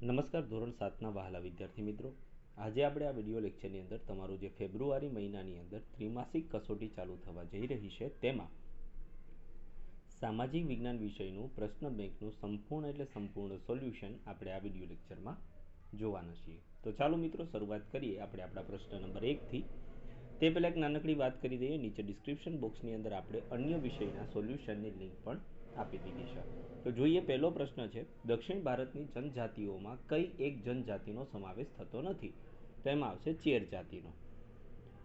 નમસ્કાર, ધોરણ સાતના વહાલા વિદ્યાર્થી મિત્રો. આજે આપણે આ વીડિયો લેક્ચરની અંદર તમારું જે ફેબ્રુઆરી મહિનાની અંદર ત્રિમાસિક કસોટી ચાલુ થવા જઈ રહી છે તેમાં સામાજિક વિજ્ઞાન વિષયનું પ્રશ્ન બેંકનું સંપૂર્ણ એટલે સંપૂર્ણ સોલ્યુશન આપણે આ વીડિયો લેક્ચરમાં જોવાના છીએ. તો ચાલો મિત્રો, શરૂઆત કરીએ આપણે આપણા પ્રશ્ન નંબર એકથી. તે પહેલાં એક નાનકડી વાત કરી દઈએ. નીચે ડિસ્ક્રિપ્શન બોક્સની અંદર આપણે અન્ય વિષયના સોલ્યુશનની લિંક પણ આપી દીધી છે. તો જોઈએ, પહેલો પ્રશ્ન છે, દક્ષિણ ભારતની જનજાતિઓમાં કઈ એક જનજાતિનો સમાવેશ થતો નથી? તેમાં આવશે ચેર જાતિનો.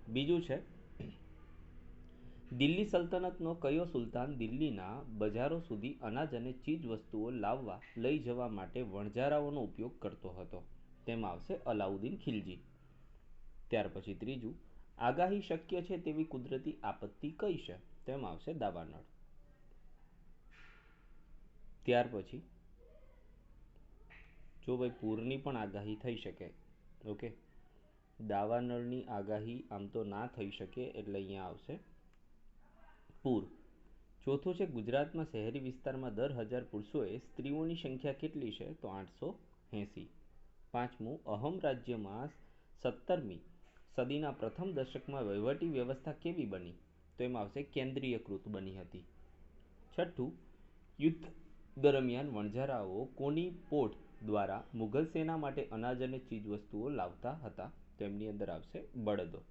બીજું છે, દિલ્હી સલ્તનતનો કયો સુલતાન દિલ્હીના બજારો સુધી અનાજ અને ચીજ વસ્તુઓ લાવવા, લઈ જવા માટે વણઝારાઓનો ઉપયોગ કરતો હતો? તેમાં આવશે અલાઉદ્દીન ખિલજી. ત્યાર પછી ત્રીજું, આગાહી શક્ય છે તેવી કુદરતી આપત્તિ કઈ છે? તેમાં આવશે દાવાનળ. ત્યાર પછી જો ભાઈ પૂરની પણ આગાહી થઈ શકે, ઓકે? દાવાનળની આગાહી આમ તો ના થઈ શકે એટલે અહીંયા આવશે. પૂર. ચોથું છે ગુજરાતમાં શહેરી વિસ્તારમાં દર હજાર પુરુષોએ સ્ત્રીઓની સંખ્યા કેટલી છે? તો આઠસો એંસી. પાંચમું, અહમ રાજ્યમાં સત્તરમી. સદીના પ્રથમ દશકમાં વહીવટી વ્યવસ્થા કેવી બની? તો એમાં આવશે કેન્દ્રીયકૃત બની હતી. છઠ્ઠું, યુદ્ધ દરમિયાન વણઝારાઓ કોની પોટ દ્વારા મુઘલ સેના માટે અનાજ અને ચીજવસ્તુઓ લાવતા હતા, તેમની અંદર આવશે બળદો.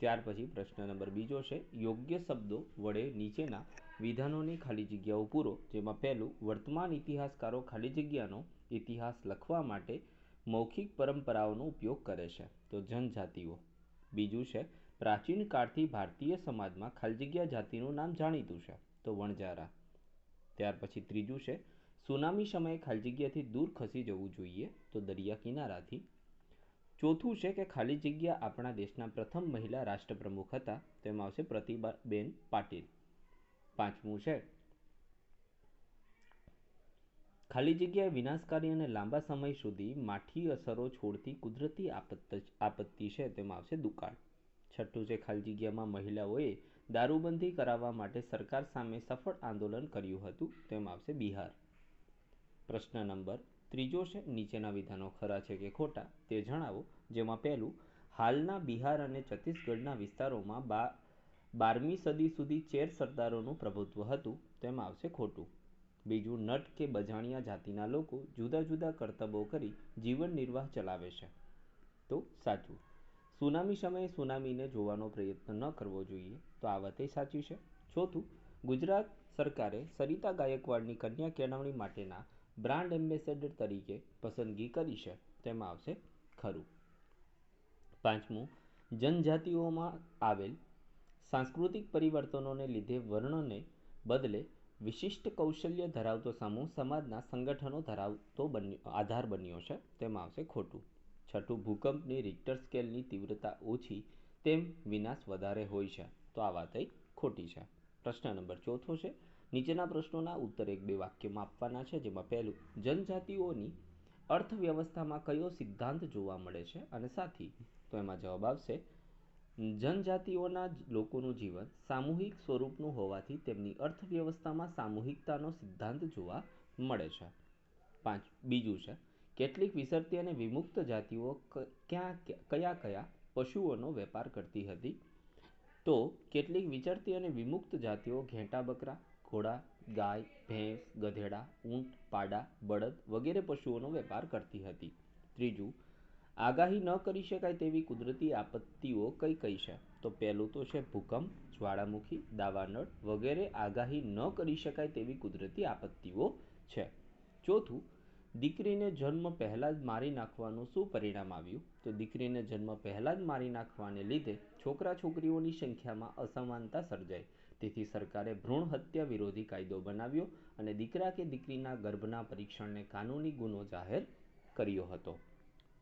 ત્યાર પછી પ્રશ્ન નંબર બીજો છે, યોગ્ય શબ્દો વડે નીચેના વિધાનોની ખાલી જગ્યાઓ પૂરો, જેમાં પહેલું, વર્તમાન ઇતિહાસકારો ખાલી જગ્યાનો ઇતિહાસ લખવા માટે મૌખિક પરંપરાઓનો ઉપયોગ કરે છે, તો જનજાતિઓ. બીજું છે, પ્રાચીન કાળથી ભારતીય સમાજમાં ખાલી જગ્યા જાતિનું નામ જાણીતું છે, તો વણજારા ત્યાર પછી ત્રીજું છે, સુનામી સમયે ખાલી જગ્યાથી દૂર ખસી જવું જોઈએ તો દરિયા કિનારાથી. ચોથું છે કે ખાલી જગ્યા આપણા દેશના પ્રથમ મહિલા રાષ્ટ્રપ્રમુખ હતા, તેમાં આવશે પ્રતિભાબેન પાટીલ. પાંચમું છે, ખાલી જગ્યાએ વિનાશકારી અને લાંબા સમય સુધી માઠી અસરો છોડતી કુદરતી આપત્તિ છે, તેમાં આવશે દુકાળ. છઠ્ઠું છે, ખાલી જગ્યામાં મહિલાઓએ દારૂબંધી કરાવવા માટે સરકાર સામે સફળ આંદોલન કર્યું હતું, તેમાં આવશે બિહાર. પ્રશ્ન નંબર ત્રીજો છે, નીચેના વિધાનો ખરા છે કે ખોટા, તે જણાવો, જેમાં પહેલું, હાલના બિહાર અને છત્તીસગઢના વિસ્તારોમાં બા, બારમી સદી સુધી ચેર સરદારોનું પ્રભુત્વ હતું, તેમાં આવશે ખોટું. બીજું, નટ કે બજાણિયા જાતિના લોકો જુદા જુદા કરતબો કરી જીવન નિર્વાહ ચલાવે છે. તો સાચું. સુનામી સમયે સુનામીને જોવાનો પ્રયત્ન ન કરવો જોઈએ, તો આ વાત સાચી છે. ચોથું, ગુજરાત સરકારે સરિતા ગાયકવાડની કન્યા કેળવણી માટેના બ્રાન્ડ એમ્બેસેડર તરીકે પસંદગી કરી છે. તેમાં આવશે ખરું. પાંચમું, જનજાતિઓમાં આવેલ સાંસ્કૃતિક પરિવર્તનોને લીધે વર્ણને બદલે વિશિષ્ટ કૌશલ્ય ધરાવતો સમૂહ સમાજના સંગઠનો ધરાવતો બન્યો, આધાર બન્યો છે. તેમાં આવશે ખોટું. છઠ્ઠું ભૂકંપની રિક્ટર સ્કેલની તીવ્રતા ઓછી, તેમ વિનાશ વધારે હોય છે. તો આ વાત ખોટી છે. પ્રશ્ન નંબર ચોથો છે, નીચેના પ્રશ્નોના ઉત્તર એક બે વાક્યમાં આપવાના છે, જેમાં પહેલું, જનજાતિઓની અર્થવ્યવસ્થામાં કયો સિદ્ધાંત જોવા મળે છે? અને સાથી, તો એમાં જવાબ આવશે, જનજાતિઓના લોકોનું જીવન સામૂહિક સ્વરૂપનું હોવાથી તેમની અર્થવ્યવસ્થામાં સામૂહિકતાનો સિદ્ધાંત જોવા મળે છે. પાંચ, બીજું છે કેટલીક વિસરતી અને વિમુક્ત જાતિઓ ક્યાં, કયા કયા પશુઓનો વેપાર કરતી હતી? તો કેટલીક વિચરતી અને વિમુક્ત જાતિઓ ઘેંટા બકરા, ઘોડા, ગાય, ભેંસ, ગધેડા, ઊંટ, પાડા, બળદ વગેરે પશુઓનો વેપાર કરતી હતી. ત્રીજું, આગાહી ન કરી શકાય તેવી કુદરતી આપત્તિઓ કઈ કઈ છે? તો પહેલું તો છે ભૂકંપ, જ્વાળામુખી, દાવાનળ વગેરે આગાહી ન કરી શકાય તેવી કુદરતી આપત્તિઓ છે. ચોથું દીકરીને જન્મ પહેલાં જ મારી નાખવાનું શું પરિણામ આવ્યું? તો દીકરીને જન્મ પહેલાં જ મારી નાખવાને લીધે છોકરા છોકરીઓની સંખ્યામાં અસમાનતા સર્જાઈ. તેથી સરકારે ભ્રૂણ હત્યા વિરોધી કાયદો બનાવ્યો અને દીકરા કે દીકરીના ગર્ભના પરીક્ષણને કાનૂની ગુનો જાહેર કર્યો હતો.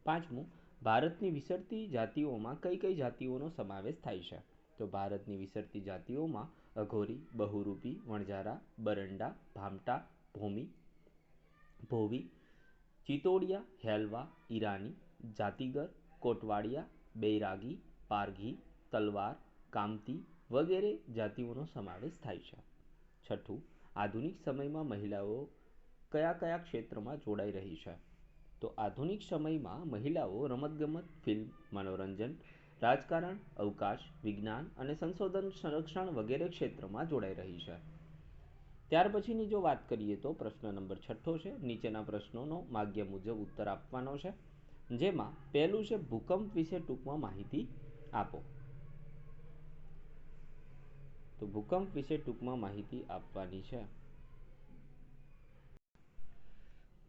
પાંચમું, ભારતની વિસરતી જાતિઓમાં કઈ કઈ જાતિઓનો સમાવેશ થાય છે? તો ભારતની વિસરતી જાતિઓમાં અઘોરી, બહુરૂપી, વણઝારા, બરંડા, ભામટા, ભૂમિ, ભોવી ચિતોડિયા હેલવા, ઈરાની, જાતિગર, કોટવાડિયા બૈરાગી પારઘી, તલવાર, કામતી વગેરે જાતિઓનો સમાવેશ થાય છે. છઠ્ઠું, આધુનિક સમયમાં મહિલાઓ કયા કયા ક્ષેત્રમાં જોડાઈ રહી છે? તો આધુનિક સમયમાં મહિલાઓ રમતગમત, ફિલ્મ, મનોરંજન, રાજકારણ, અવકાશ, વિજ્ઞાન અને સંશોધન, સંરક્ષણ વગેરે ક્ષેત્રમાં જોડાઈ રહી છે. ત્યાર પછીની જો વાત કરીએ તો પ્રશ્ન નંબર છઠ્ઠો છે. નીચેના પ્રશ્નોનો માગ્ય મુજબ ઉત્તર આપવાનો છે. જેમાં પહેલું છે, ભૂકંપ વિશે ટૂંકમાં માહિતી આપો. તો ભૂકંપ વિશે ટૂંકમાં માહિતી આપવાની છે.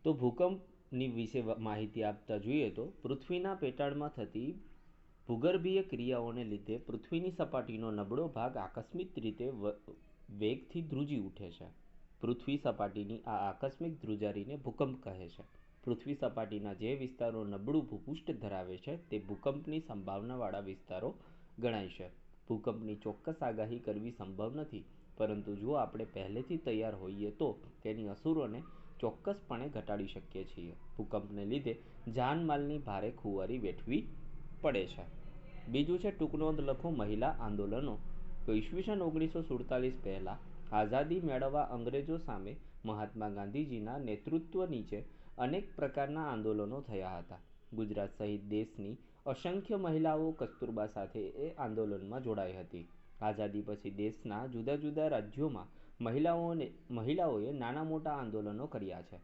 તો ભૂકંપની વિશે માહિતી આપતા જોઈએ તો પૃથ્વીના પેટાળમાં થતી ભૂગર્ભીય ક્રિયાઓને લીધે પૃથ્વીની સપાટીનો નબળો ભાગ આકસ્મિક રીતે વેગથી ધ્રુજી ઉઠે છે. પૃથ્વી સપાટીની આ આકસ્મિક ધ્રુજારીને ભૂકંપ કહે છે. પૃથ્વી સપાટીના જે વિસ્તારો નબળું ભૂપૃષ્ઠ ધરાવે છે, તે ભૂકંપની સંભાવનાવાળા વિસ્તારો ગણાય છે. ભૂકંપની ચોક્કસ આગાહી કરવી સંભવ નથી, પરંતુ જો આપણે પહેલેથી તૈયાર હોઈએ તો તેની અસરોને ચોક્કસપણે ઘટાડી શકીએ છીએ. ભૂકંપને લીધે જાનમાલની ભારે ખુવારી વેઠવી પડે છે. બીજું છે ટૂંકનોંધ લખો, મહિલા આંદોલનો તો ઈસવીસન ઓગણીસો સુડતાલીસ પહેલાં આઝાદી મેળવવા અંગ્રેજો સામે મહાત્મા ગાંધીજીના નેતૃત્વ નીચે અનેક પ્રકારના આંદોલનો થયા હતા. ગુજરાત સહિત દેશની અસંખ્ય મહિલાઓ કસ્તુરબા સાથે એ આંદોલનમાં જોડાઈ હતી. આઝાદી પછી દેશના જુદા જુદા રાજ્યોમાં મહિલાઓને, મહિલાઓએ નાના મોટા આંદોલનો કર્યા છે.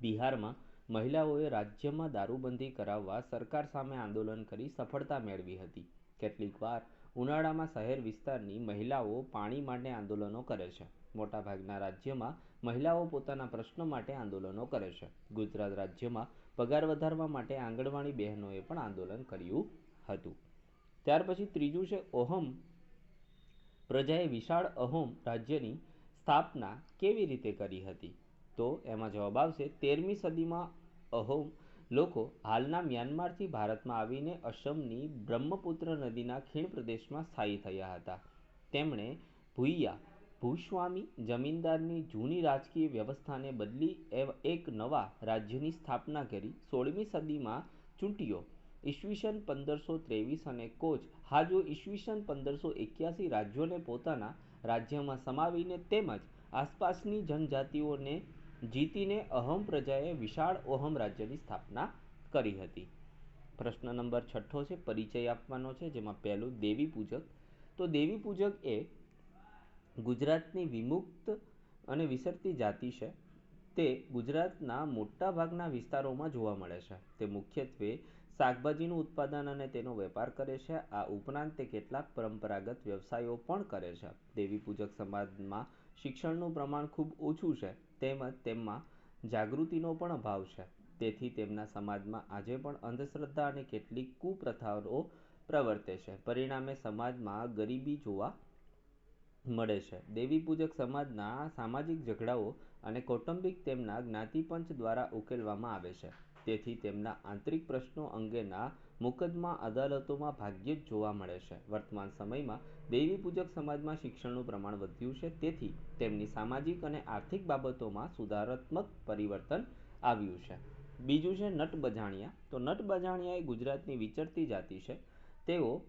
બિહારમાં મહિલાઓએ રાજ્યમાં દારૂબંધી કરાવવા સરકાર સામે આંદોલન કરી સફળતા મેળવી હતી. કેટલીક વાર ઉનાળામાં શહેર વિસ્તારની મહિલાઓ પાણી માટે આંદોલનો કરે છે. મોટાભાગના રાજ્યમાં મહિલાઓ પોતાના પ્રશ્નો માટે આંદોલનો કરે છે. ગુજરાત રાજ્યમાં પગાર વધારવા માટે આંગણવાડી બહેનોએ પણ આંદોલન કર્યું હતું. ત્યાર પછી ત્રીજું છે ઓહમ. પ્રજાએ વિશાળ અહોમ રાજ્યની સ્થાપના કેવી રીતે કરી હતી? તો એમાં જવાબ આવશે તેરમી સદીમાં અહોમ લોકો હાલના મ્યાનમારથી ભારતમાં આવીને અસમની બ્રહ્મપુત્ર નદીના ખીણ પ્રદેશમાં સ્થાયી થયા હતા. તેમણે ભૂયા ભૂસ્વામી જમીનદારની જૂની રાજકીય વ્યવસ્થાને બદલી એક નવા રાજ્યની સ્થાપના કરી સોળમી સદીમાં ચૂંટ્યો. ઈસવીસન પંદરસો ત્રેવીસ અને કોચ હાજો ઈસવીસન પંદરસો એક્યાસી રાજ્યોને પોતાના રાજ્યમાં સમાવીને તેમજ આસપાસની જનજાતિઓને જીતીને અહમ પ્રજાએ વિશાળ ઓહમ રાજ્યની સ્થાપના કરી હતી. પ્રશ્ન નંબર છઠ્ઠો છે, પરિચય આપવાનો છે, જેમાં પહેલું દેવી પૂજક. તો દેવી પૂજક એ ગુજરાતની વિમુક્ત અને વિસરતી જાતિ છે. તે ગુજરાતના મોટાભાગના વિસ્તારોમાં જોવા મળે છે. તે મુખ્યત્વે શાકભાજીનું ઉત્પાદન અને તેનો વેપાર કરે છે. આ ઉપરાંત તે કેટલાક પરંપરાગત વ્યવસાયો પણ કરે છે. દેવી પૂજક સમાજમાં શિક્ષણનું પ્રમાણ ખૂબ ઓછું છે. તેમજ તેમમાં જાગૃતિનો પણ અભાવ છે. તેથી તેમના સમાજમાં આજે પણ અંધશ્રદ્ધા અને કેટલીક કુપ્રથાઓ પ્રવર્તે છે. પરિણામે સમાજમાં ગરીબી જોવા મળે છે. દેવી પૂજક સમાજના સામાજિક ઝઘડાઓ અને કૌટુંબિક તેમના જ્ઞાતિપંચ દ્વારા ઉકેલવામાં આવે છે. તેથી તેમના આંતરિક પ્રશ્નો અંગેના મુકદ્દમા અદાલતોમાં ભાગ્યે જ જોવા મળે છે. વર્તમાન સમયમાં દૈવી પૂજક સમાજમાં શિક્ષણનું પ્રમાણ વધ્યું છે, તેથી તેમની સામાજિક અને આર્થિક બાબતોમાં સુધારાત્મક પરિવર્તન આવ્યું છે. બીજું છે નટ બજાણિયા તો નટ બજાણિયા એ ગુજરાતની વિચરતી જાતિ છે. તેઓ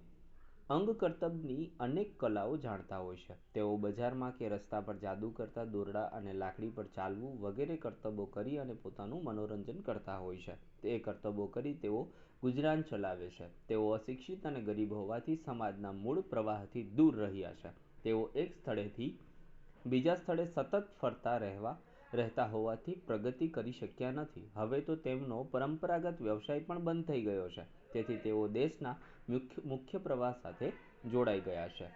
અંગ કરતબની અનેક કલાઓ જાણતા હોય છે. તેઓ બજારમાં કે રસ્તા પર જાદુ કરતા દોરડા અને લાકડી પર ચાલવું વગેરે કરતબો કરી અને પોતાનું મનોરંજન કરતા હોય છે. તે કરતબો કરી તેઓ ગુજરાન ચલાવે છે. તેઓ અશિક્ષિત અને ગરીબ હોવાથી સમાજના મૂળ પ્રવાહથી દૂર રહ્યા છે. તેઓ એક સ્થળેથી બીજા સ્થળે સતત ફરતા રહેવા, રહેતા હોવાથી પ્રગતિ કરી શક્યા નથી. હવે તો તેમનો પરંપરાગત વ્યવસાય પણ બંધ થઈ ગયો છે. તેથી તેઓ દેશના મુખ્ય મુખ્ય પ્રવાહ સાથે જોડાઈ ગયા છે.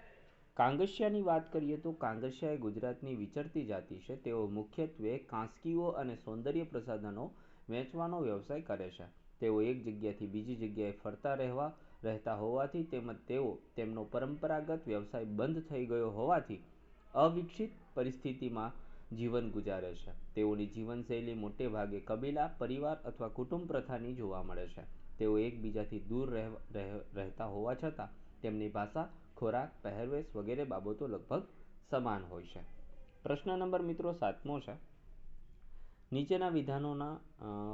કાંગસિયાની વાત કરીએ તો કાંગસિયા એ ગુજરાતની વિચરતી જાતિ છે. તેઓ મુખ્યત્વે કાંસકીઓ અને સૌંદર્ય પ્રસાધનો વેચવાનો વ્યવસાય કરે છે. તેઓ એક જગ્યાથી બીજી જગ્યાએ ફરતા રહેવા, રહેતા હોવાથી તેમજ તેઓ તેમનો પરંપરાગત વ્યવસાય બંધ થઈ ગયો હોવાથી અવિકસિત પરિસ્થિતિમાં જીવન ગુજારે છે. તેઓની જીવનશૈલી મોટે ભાગે કબીલા, પરિવાર અથવા કુટુંબ પ્રથાની જોવા મળે છે. તેઓ એકબીજાથી દૂર રહેતા હોવા છતાં તેમની ભાષા, ખોરાક, પહેરવેશ વગેરે બાબતો લગભગ સમાન હોય છે. પ્રશ્ન નંબર મિત્રો સાતમો છે. નીચેના વિધાનોના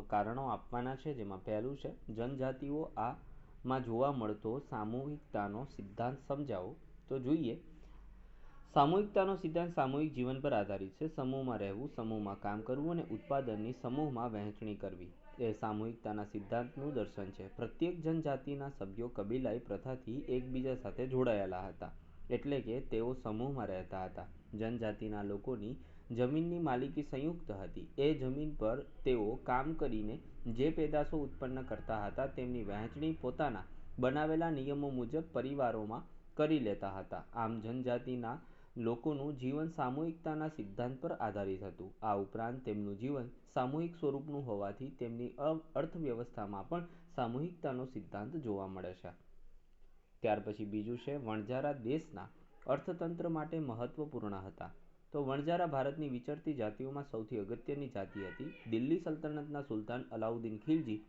કારણો આપવાના છે, જેમાં પહેલું છે, જનજાતિઓ આમાં જોવા મળતો સામૂહિકતાનો સિદ્ધાંત સમજાવો. તો જોઈએ. સામૂહિકતાનો સિદ્ધાંત સામૂહિક જીવન પર આધારિત છે. સમૂહમાં રહેવું, સમૂહમાં કામ કરવું અને ઉત્પાદનની સમૂહમાં વહેંચણી કરવી. એ સામૂહિકતાના સિદ્ધાંતનું દર્શન છે. પ્રત્યેક જનજાતિના સભ્યો કબીલાઈ પ્રથાથી એકબીજા સાથે જોડાયેલા હતા. એટલે કે તેઓ સમૂહમાં રહેતા હતા. જનજાતિના લોકોની જમીનની માલિકી સંયુક્ત હતી. એ જમીન પર તેઓ કામ કરીને જે પેદાશો ઉત્પન્ન કરતા હતા તેમની વહેંચણી પોતાના બનાવેલા નિયમો મુજબ પરિવારોમાં કરી લેતા હતા. આમ જનજાતિના લોકોનું જીવન સામૂહિકતાના સિદ્ધાંત પર આધારિત હતું. આ ઉપરાંત તેમનું જીવન સામૂહિક સ્વરૂપનું હોવાથી તેમની અર્થવ્યવસ્થામાં પણ સામૂહિકતાનો સિદ્ધાંત જોવા મળે છે. ત્યાર પછી બીજું છે, વણઝારા દેશના અર્થતંત્ર માટે મહત્વપૂર્ણ હતા. તો વણઝારા ભારતની વિચરતી જાતિઓમાં સૌથી અગત્યની જાતિ હતી દિલ્હી સલ્તનતના સુલતાન અલાઉદ્દીન ખિલજી.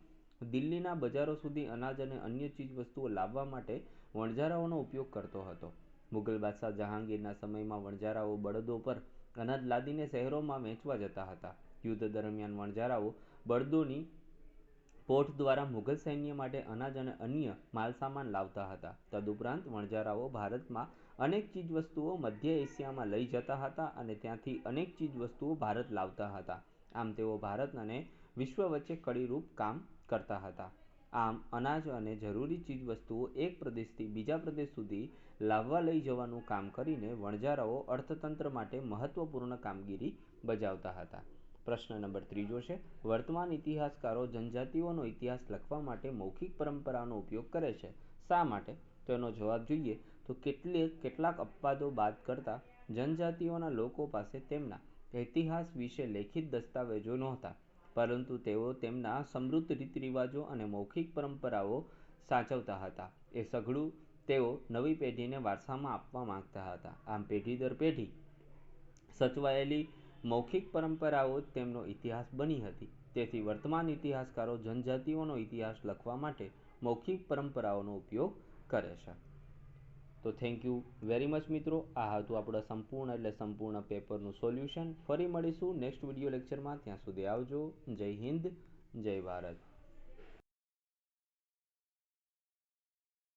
દિલ્હીના બજારો સુધી અનાજ અને અન્ય ચીજવસ્તુઓ લાવવા માટે વણઝારાઓનો ઉપયોગ કરતો હતો. મુગલ બાદશાહ જહાંગીરના સમયમાં વણજારાઓ બળદો પર અનાજ લાદીને શહેરોમાં વહેંચવા જતા હતા. યુદ્ધ દરમિયાન વણજારાઓ બળદોની પોઠ દ્વારા મુઘલ સૈન્ય માટે અનાજ અને અન્ય માલસામાન લાવતા હતા. તદુપરાંત વણજારાઓ ભારતમાં અનેક ચીજવસ્તુઓ મધ્ય એશિયામાં લઈ જતા હતા અને ત્યાંથી અનેક ચીજવસ્તુઓ ભારત લાવતા હતા. આમ તેઓ ભારત અને વિશ્વ વચ્ચે કડીરૂપ કામ કરતા હતા. આમ અનાજ અને જરૂરી ચીજવસ્તુઓ એક પ્રદેશથી બીજા પ્રદેશ સુધી લાવવા લઈ જવાનું કામ કરીને વણજારાઓ અર્થતંત્ર માટે મહત્વપૂર્ણ કામગીરી બજાવતા હતા. પ્રશ્ન નંબર ત્રીજો છે, વર્તમાન ઇતિહાસકારો જનજાતિઓનો ઇતિહાસ લખવા માટે મૌખિક પરંપરાનો ઉપયોગ કરે છે. શા માટે? તેનો જવાબ જોઈએ તો કેટલે, કેટલાક અપવાદો બાદ કરતા જનજાતિઓના લોકો પાસે તેમના ઇતિહાસ વિશે લેખિત દસ્તાવેજો નહોતા. પરંતુ તેઓ તેમના સમૃદ્ધ રીત રિવાજો અને મૌખિક પરંપરાઓ સાચવતા હતા. એ સઘળું તેઓ નવી પેઢીને વારસામાં આપવા માંગતા હતા. આમ પેઢી દર પેઢી સચવાયેલી મૌખિક પરંપરાઓ તેમનો ઇતિહાસ બની હતી. તેથી વર્તમાન ઇતિહાસકારો જનજાતિઓનો ઇતિહાસ લખવા માટે મૌખિક પરંપરાઓનો ઉપયોગ કરે છે. તો થેન્ક યુ વેરી મચ મિત્રો. આ હતું આપણા સંપૂર્ણ એટલે સંપૂર્ણ પેપરનું સોલ્યુશન. ફરી મળીશું નેક્સ્ટ વીડિયો લેક્ચરમાં. ત્યાં સુધી આવજો. જય હિન્દ, જય ભારત.